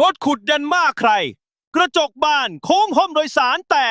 รถขุดยันมากใคร กระจกบานโค้งห้อมโดยสารแต่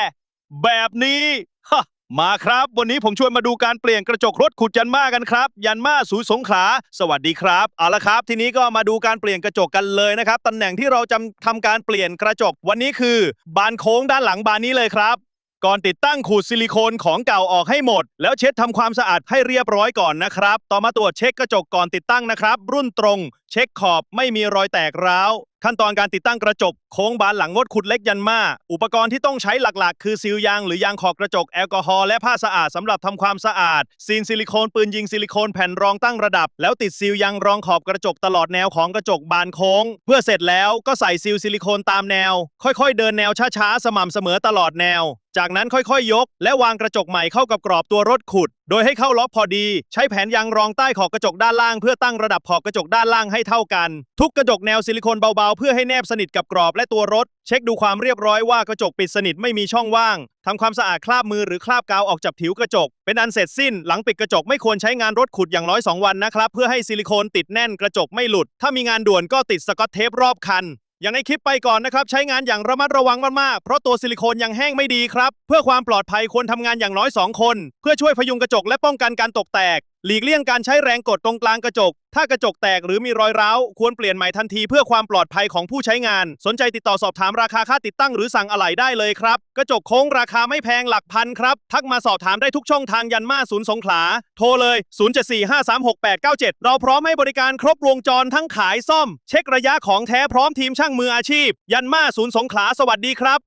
แบบนี้ฮะมาครับ วันนี้ผมชวนมาดูการเปลี่ยนกระจกรถขุดยันมากันครับ ยันมาสูสงขลาสวัสดีครับ เอาละครับ ทีนี้ก็มาดูการเปลี่ยนกระจกกันเลยนะครับตำแหน่งที่เราจะทำการเปลี่ยนกระจกวันนี้คือ บานโค้งด้านหลังบานนี้เลยครับ ก่อนติดตั้งขูดซิลิโคนของเก่าออกให้หมด แล้วเช็ดทำความสะอาดให้เรียบร้อยก่อนนะครับ ต่อมาตรวจเช็คกระจกก่อนติดตั้งนะครับ รุ่นตรง เช็คขอบไม่มีรอยแตกร้าวขั้นตอนการติดตั้งกระจกโค้งบานหลังงดขุดเล็กยันมาอุปกรณ์ที่ต้องใช้หลักๆ คือซีลยางหรือยางขอบกระจกแอลกอฮอล์และผ้าสะอาดสำหรับทำความสะอาด ซีนซิลิโคนปืนยิงซิลิโคนแผ่นรองตั้งระดับ แล้วติดซีลยางรองขอบกระจกตลอดแนวของกระจกบานโค้ง เพื่อเสร็จแล้วก็ใส่ซีลซิลิโคนตามแนว ค่อยๆ เดินแนวช้าๆสม่ำเสมอตลอดแนว จากนั้นค่อยๆยก และวางกระจกใหม่เข้ากับกรอบตัวรถขุด โดยให้เข้าล็อกพอดี ใช้แผ่นยางรองใต้ขอบกระจกด้านล่างเพื่อตั้งระดับขอบกระจกด้านล่างให้เท่ากัน ทุกกระจกแนวซิลิโคนเบาๆ เพื่อให้แนบสนิทกับกรอบและตัวรถ เช็คดูความเรียบร้อยว่ากระจกปิดสนิทไม่มีช่องว่างทำความสะอาดคราบมือหรือคราบกาวออกจากผิวกระจก เป็นอันเสร็จสิ้น หลังปิดกระจกไม่ควรใช้งานรถขุดอย่างน้อย 2 วันนะครับ เพื่อให้ซิลิโคนติดแน่นกระจกไม่หลุด ถ้ามีงานด่วนก็ติดสกอตเทปรอบคัน อย่างในคลิปไปก่อนนะครับ ใช้งานอย่างระมัดระวังมากๆ เพราะตัวซิลิโคนยังแห้งไม่ดีครับ เพื่อความปลอดภัยควรทำงานอย่างน้อย 2 คน เพื่อช่วยพยุงกระจกและป้องกันการตกแตกหลีกเลี่ยงการใช้แรงกดตรงกลางกระจก ถ้ากระจกแตกหรือมีรอยร้าว ควรเปลี่ยนใหม่ทันทีเพื่อความปลอดภัยของผู้ใช้งาน สนใจติดต่อสอบถามราคาค่าติดตั้งหรือสั่งอะไหล่ได้เลยครับ กระจกโค้งราคาไม่แพงหลักพันครับ ทักมาสอบถามได้ทุกช่องทางยันมาศูนย์สงขลา โทรเลย 0745368897 เราพร้อมให้บริการครบวงจรทั้งขายซ่อม เช็คระยะของแท้พร้อมทีมช่างมืออาชีพ ยันมาศูนย์สงขลาสวัสดีครับ